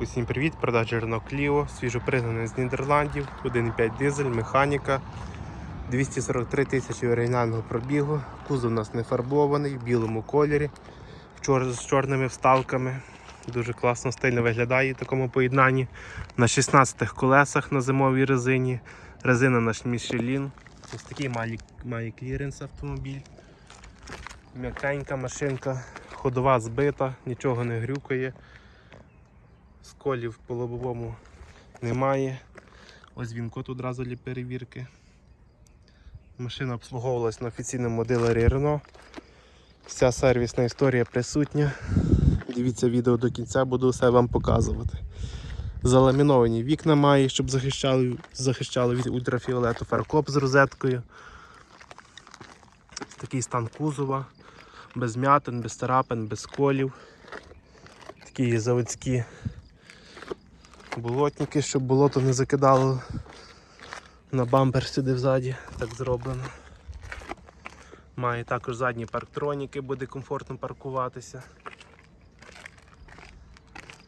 Усім привіт, продажа Renault Clio, свіжопригнаний з Нідерландів, 1,5 дизель, механіка, 243 тисячі оригінального пробігу. Кузов у нас не фарбований, в білому кольорі, з чорними вставками. Дуже класно, стильно виглядає в такому поєднанні. На 16 колесах на зимовій резині. Резина наш Michelin. Ось такий має, має кліренс автомобіль. М'якенька машинка, ходова збита, нічого не грюкає. Сколів по лобовому немає. Ось він код одразу для перевірки. Машина обслуговувалась на офіційному дилері Renault. Вся сервісна історія присутня. Дивіться відео до кінця, буду все вам показувати. Заламіновані вікна має, щоб захищали, захищали від ультрафіолету фаркоп з розеткою. Такий стан кузова, без м'ятин, без царапин, без колів. Такі заводські болотники, щоб болото не закидало на бампер сюди взаді, так зроблено. Має також задні парктроніки, буде комфортно паркуватися.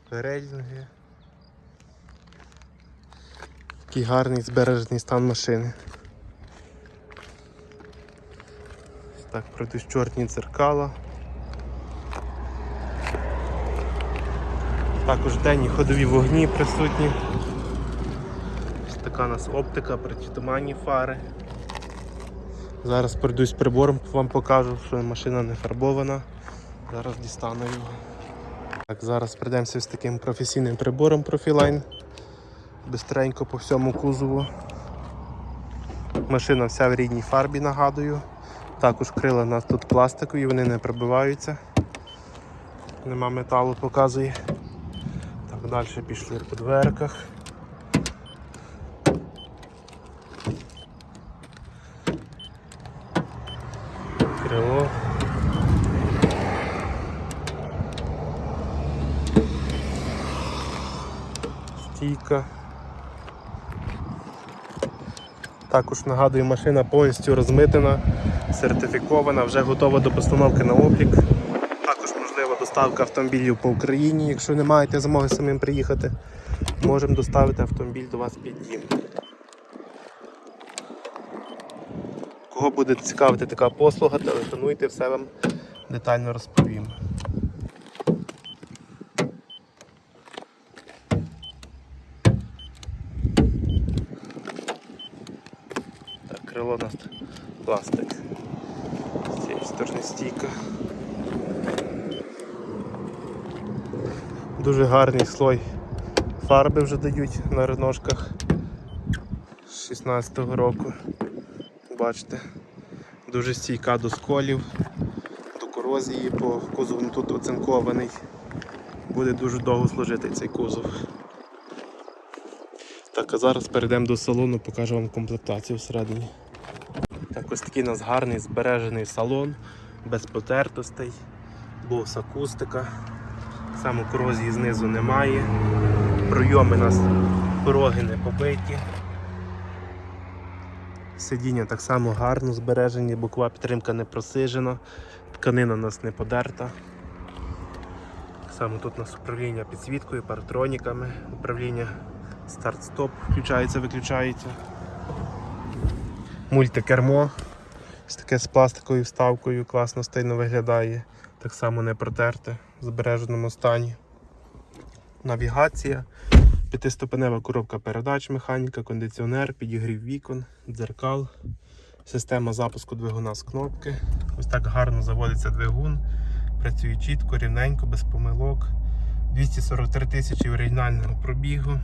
Передні. Такий гарний збережений стан машини. Так, пройдуть чорні дзеркала. Також денні ходові вогні присутні. Така у нас оптика, притуманні фари. Зараз пройдусь прибором, вам покажу, що машина не фарбована. Зараз дістану його. Так, Зараз прийдемося з таким професійним прибором Profiline. Бистренько по всьому кузову. Машина вся в рідній фарбі, нагадую. Також крила у нас тут пластикові, вони не пробиваються. Нема металу, показує. Далі пішли по дверках. Крило. Стійка. Також нагадую, машина повністю розмитена, сертифікована, вже готова до постановки на облік. Доставка автомобілів по Україні. Якщо не маєте змоги самим приїхати, можемо доставити автомобіль до вас під дім. Кого буде цікавити така послуга, телефонуйте, все вам детально розповім. Крило у нас пластик. З цієї стійка. Дуже гарний слой фарби вже дають на реношках з 16-го року. Бачите, дуже стійка до сколів, до корозії, по кузов ну, тут оцинкований. Буде дуже довго служити цей кузов. Так, а зараз перейдемо до салону, покажу вам комплектацію всередині. Так, ось такий у нас гарний збережений салон, без потертостей, бос акустика. Саме корозії знизу немає. Пройоми у нас пороги не побиті. Сидіння так само гарно збережені, бокова підтримка не просижена, тканина у нас не подерта. Само тут у нас управління підсвіткою, паратроніками, управління старт-стоп включається, виключається. Мультикермо. Ось таке з пластиковою вставкою, класно стильно виглядає. Так само не протерте в збереженому стані. Навігація, п'ятиступенева коробка передач, механіка, кондиціонер, підігрів вікон, дзеркал, система запуску двигуна з кнопки. Ось так гарно заводиться двигун. Працює чітко, рівненько, без помилок. 243 тисячі оригінального пробігу.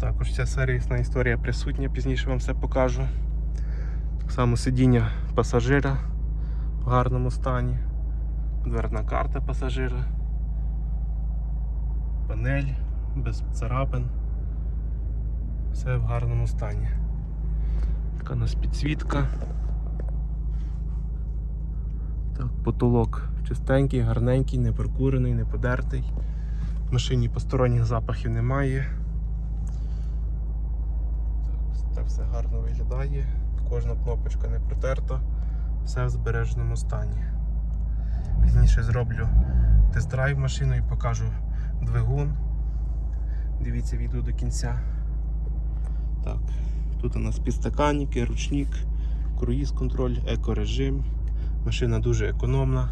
Також ця сервісна історія присутня, пізніше вам все покажу. Так само сидіння пасажира в гарному стані, дверна карта пасажира, панель без царапин. Все в гарному стані. Така у нас підсвітка. Так, потолок чистенький, гарненький, не прокурений, не подертий. В машині посторонніх запахів немає. Так, так все гарно виглядає. Кожна кнопочка не протерта, все в збереженому стані. Пізніше зроблю тест-драйв машину і покажу двигун. Дивіться відео до кінця. Так, тут у нас підстаканники, ручник, круїз контроль, екорежим. Машина дуже економна.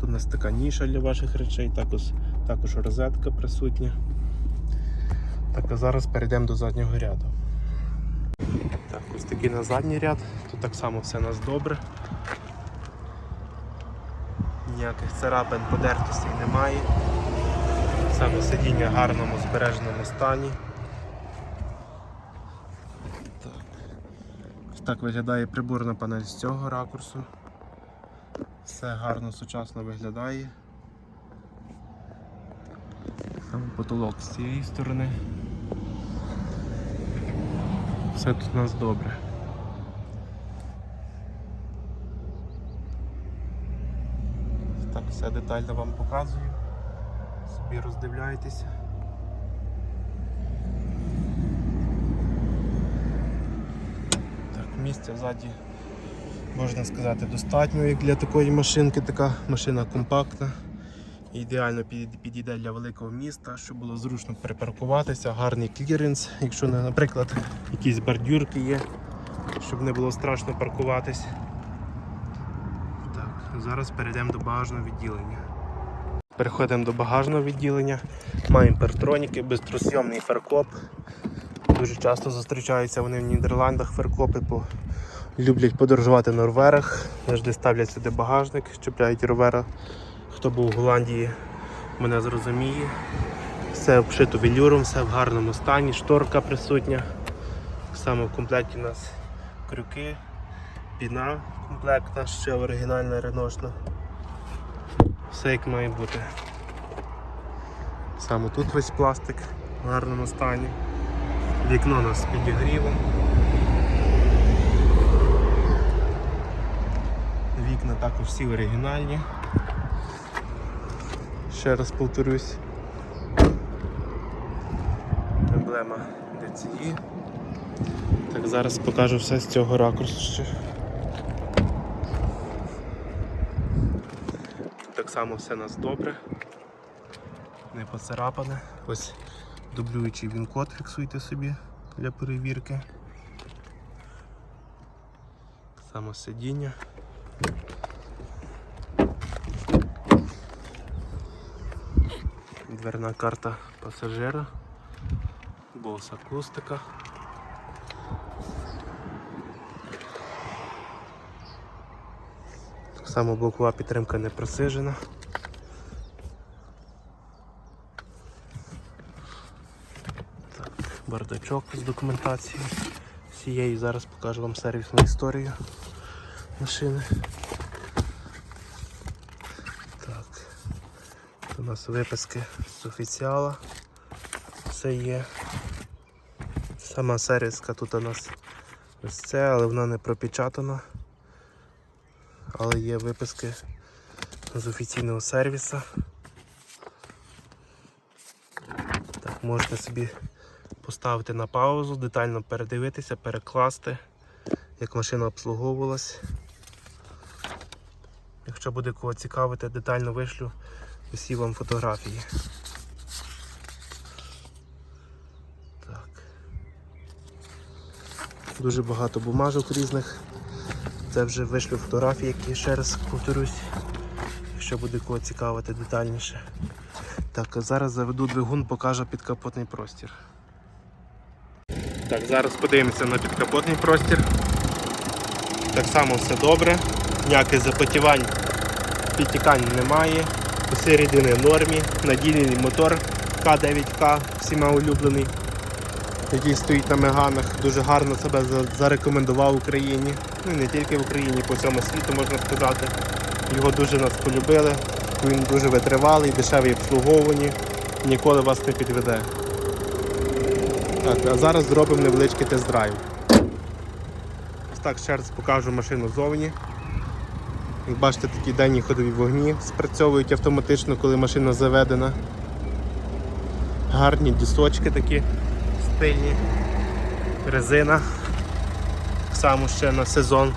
Тут у нас така ніша для ваших речей, також, також розетка присутня. Так, а зараз перейдемо до заднього ряду. Так, ось такий на задній ряд. Тут так само все у нас добре. Ніяких царапин, подертостей немає. Саме сидіння в гарному збереженому стані. Так. Так виглядає приборна панель з цього ракурсу. Все гарно сучасно виглядає. Саме потолок з цієї сторони. Все тут у нас добре. Так, все детально вам показую. Собі роздивляйтеся. Так, місця ззаді, можна сказати, достатньо як для такої машинки. Така машина компактна. Ідеально підійде для великого міста, щоб було зручно припаркуватися, гарний кліренс, якщо, наприклад, якісь бордюрки є, щоб не було страшно паркуватись. Зараз перейдемо до багажного відділення. Переходимо до багажного відділення. Маємо партроніки, безтросйомний фаркоп. Дуже часто зустрічаються вони в Нідерландах фаркопи, бо люблять подорожувати на роверах. Завжди ставлять сюди багажник, чіпляють ровера. Хто був в Голландії, мене зрозуміє. Все обшито велюром, все в гарному стані, шторка присутня. Саме в комплекті у нас крюки, піна комплектна, ще оригінальна реношна. Все як має бути. Саме тут весь пластик в гарному стані. Вікно нас з підігрівом. Вікна також всі оригінальні. Ще раз повторюсь. Емблема DCI. Так, зараз покажу все з цього ракурсу ще. Так само все у нас добре. Не поцарапане. Ось дублюючий він код фіксуйте собі для перевірки. Саме сидіння. Дверна карта пасажира, бос акустика. Само бокова підтримка не просижена. Так, бардачок з документацією всією. Зараз покажу вам сервісну історію машини. Так. Тут у нас виписки з офіціала. Все є. Сама сервіска тут у нас ось це, але вона не пропечатана. Але є виписки з офіційного сервіса. Так, можете собі поставити на паузу, детально передивитися, перекласти, як машина обслуговувалась. Якщо буде кого цікавити, детально вишлю усі вам фотографії. Дуже багато бумажок різних. Це вже вишлю фотографії, які ще раз повторюсь, якщо буде кого цікавити детальніше. Так, зараз заведу двигун, покажу підкапотний простір. Так, зараз подивимося на підкапотний простір. Так само все добре, ніяких запотівань, підтікань немає. Усі рідини в нормі, надійний мотор К9К, всіма улюблений, який стоїть на меганах, дуже гарно себе зарекомендував Україні. Ну не тільки в Україні, по всьому світу можна сказати. Його дуже нас полюбили. Він дуже витривалий, дешевий в обслуговуванні, ніколи вас не підведе. Так, а зараз зробимо невеличкий тест-драйв. Так ще раз покажу машину ззовні. Як бачите, такі денні ходові вогні спрацьовують автоматично, коли машина заведена. Гарні дісочки такі стильні. Резина. Само ще на сезон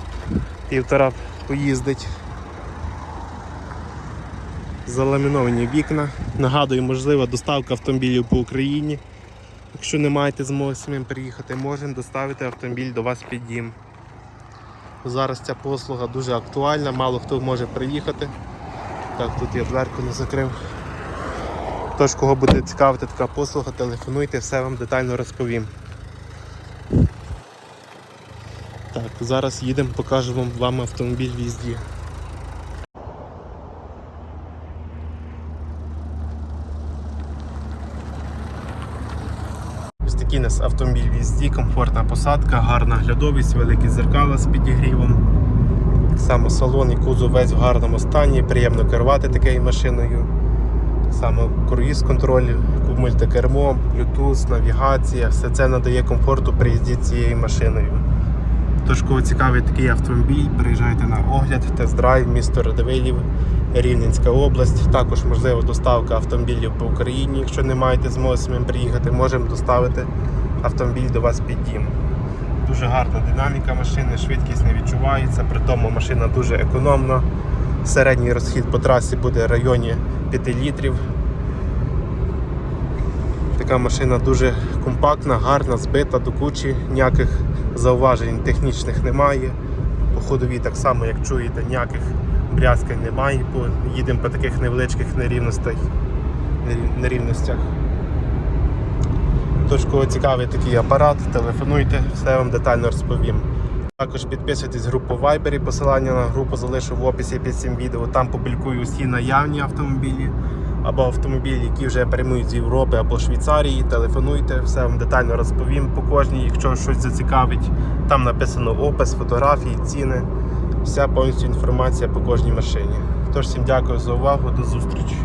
півтора поїздить. Заламіновані вікна. Нагадую, можлива доставка автомобілів по Україні. Якщо не маєте змоги самим приїхати, можемо доставити автомобіль до вас під дім. Зараз ця послуга дуже актуальна, мало хто може приїхати. Так, тут я дверку не закрив. Тож, кого буде цікавити така послуга, телефонуйте, все вам детально розповім. Так, зараз їдемо, покажемо вам автомобіль в їзді. Ось такий у нас автомобіль в їзді, комфортна посадка, гарна глядовість, великі зеркала з підігрівом. Так само салон і кузов весь в гарному стані, приємно керувати такою машиною. Так само круїз контроль, мультикермо, Bluetooth, навігація, все це надає комфорту при їзді цією машиною. Тож, кого цікавий такий автомобіль, приїжджайте на огляд, тест-драйв, місто Радивилів, Рівненська область. Також можлива доставка автомобілів по Україні. Якщо не маєте змоги самим приїхати, можемо доставити автомобіль до вас під дім. Дуже гарна динаміка машини, швидкість не відчувається, при тому машина дуже економна. Середній розхід по трасі буде в районі 5 літрів. Така машина дуже компактна, гарна, збита до кучі, ніяких зауважень технічних немає. По ходовій так само, як чуєте, ніяких брязкань немає, їдемо по таких невеличких нерівностях. нерів- нерівностях. Тож, кого цікавий такий апарат, телефонуйте, все вам детально розповім. Також підписуйтесь групу Viber, посилання на групу залишу в описі під цим відео. Там публікую всі наявні автомобілі або автомобіль, які вже прямують з Європи або Швейцарії. Телефонуйте, все вам детально розповім по кожній, якщо щось зацікавить. Там написано опис, фотографії, ціни, вся повністю інформація по кожній машині. Тож всім дякую за увагу, до зустрічі.